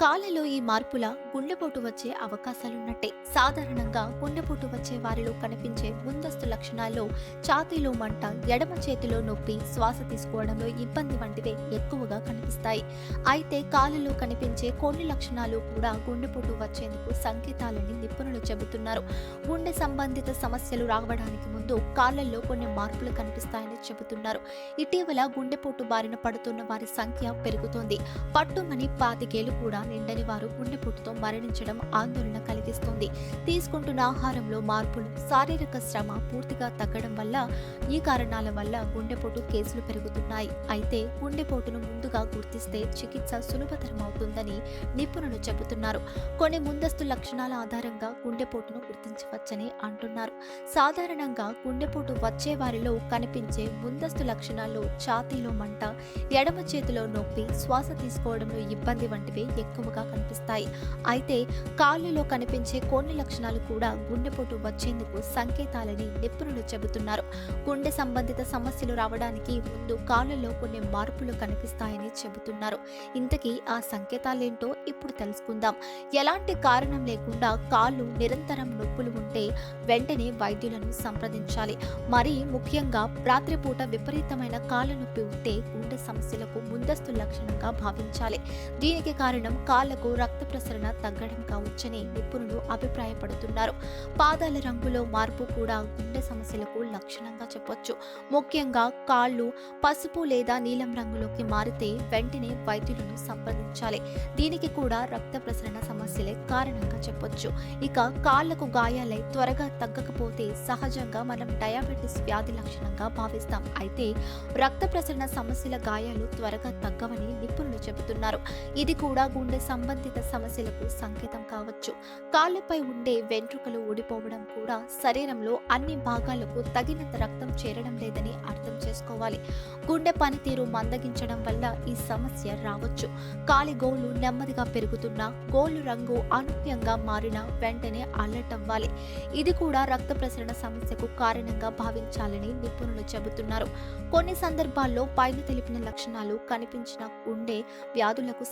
కాళ్ళలో ఈ మార్పుల గుండెపోటు వచ్చే అవకాశాలున్నట్టే. సాధారణంగా గుండెపోటు వచ్చే వారిలో కనిపించే ముందస్తు లక్షణాల్లో ఛాతీలో మంట ఎడమ చేతిలో నొప్పి శ్వాస తీసుకోవడంలో ఇబ్బంది వంటివే ఎక్కువగా కనిపిస్తాయి. అయితే కాళ్ళలో కనిపించే కొన్ని లక్షణాలు కూడా గుండెపోటు వచ్చేందుకు సంకేతాలని నిపుణులు చెబుతున్నారు. గుండె సంబంధిత సమస్యలు రావడానికి ముందు కాళ్ళల్లో కొన్ని మార్పులు కనిపిస్తాయని చెబుతున్నారు. ఇటీవల గుండెపోటు బారిన పడుతున్న వారి సంఖ్య పెరుగుతోంది. పట్టుమని పాతికేలు కూడా నిండని వారు గుండెపోటుతో మరణించడం ఆందోళన కలిగిస్తుంది. తీసుకుంటున్న ఆహారంలో మార్పులు శారీరక శ్రమ పూర్తిగా తగ్గడం వల్ల ఈ కారణాల వల్ల గుండెపోటు కేసులు పెరుగుతున్నాయి. అయితే గుండెపోటును ముందుగా గుర్తిస్తే చికిత్స సులభతరం అవుతుందని నిపుణులు చెబుతున్నారు. కొన్ని ముందస్తు లక్షణాల ఆధారంగా గుండెపోటును గుర్తించవచ్చని అంటున్నారు. సాధారణంగా గుండెపోటు వచ్చే వారిలో కనిపించే ముందస్తు లక్షణాల్లో ఛాతీలో మంట ఎడమ చేతిలో నొప్పి శ్వాస తీసుకోవడంలో ఇబ్బంది వంటివి ఎక్కువగా కనిపిస్తాయి. అయితే కాళ్ళలో కనిపించే కొన్ని లక్షణాలు కూడా గుండెపోటు వచ్చేందుకు సంకేతాలని నిపుణులు చెబుతున్నారు. గుండె సంబంధిత సమస్యలు రావడానికి ముందు కాళ్ళలో కొన్ని మార్పులు కనిపిస్తాయని చెబుతున్నారు. ఇంతకీ ఆ సంకేతాలేంటో ఇప్పుడు తెలుసుకుందాం. ఎలాంటి కారణం లేకుండా కాళ్ళు నిరంతరం నొప్పులు ఉంటే వెంటనే వైద్యులను సంప్రదించాలి. మరి ముఖ్యంగా రాత్రిపూట విపరీతమైన కాళ్ళ నొప్పి ఉంటే గుండె సమస్యలకు ముందస్తు లక్షణంగా భావించాలి. దీనికి కారణం కాళ్ళకు రక్త ప్రసరణ తగ్గడం కావచ్చని నిపుణులు అభిప్రాయపడుతున్నారు. పాదాల రంగులో మార్పు కూడా గుండె సమస్యలకు లక్షణంగా చెప్పొచ్చు. ముఖ్యంగా కాళ్ళు పసుపు లేదా నీలం రంగులోకి మారితే వెంటనే వైద్యులను సంప్రదించాలి. దీనికి కూడా రక్త ప్రసరణ సమస్యలే కారణంగా చెప్పొచ్చు. ఇక కాళ్ళకు గాయాలై త్వరగా తగ్గకపోతే సహజంగా మనం డయాబెటిస్ వ్యాధి లక్షణంగా భావిస్తాం. అయితే రక్త ప్రసరణ సమస్యల గాయాలు త్వరగా తగ్గవని నిపుణులు చెబుతున్నారు. ఇది కూడా గుండె సంబంధిత సమస్యలకు సంకేతం కావచ్చు. కాళ్ళపై ఉండే వెంట్రుకలు ఊడిపోవడం కూడా శరీరంలో అన్ని భాగాలకు తగినంత రక్తం చేరడం లేదని అర్థం చేసుకోవాలి. గుండె పనితీరు మందగించడం వల్ల ఈ సమస్య రావచ్చు. కాలి గోళ్ళు నెమ్మదిగా పెరుగుతున్నా గోళ్ళు రంగు అనూహ్యంగా మారిన వెంటనే అలర్ట్ అవ్వాలి. ఇది కూడా రక్త ప్రసరణ సమస్యకు కారణంగా భావించాలని నిపుణులు చెబుతున్నారు. కొన్ని సందర్భాల్లో పైన తెలిపిన లక్షణాలు కనిపించిన గుండె వ్యాధులకు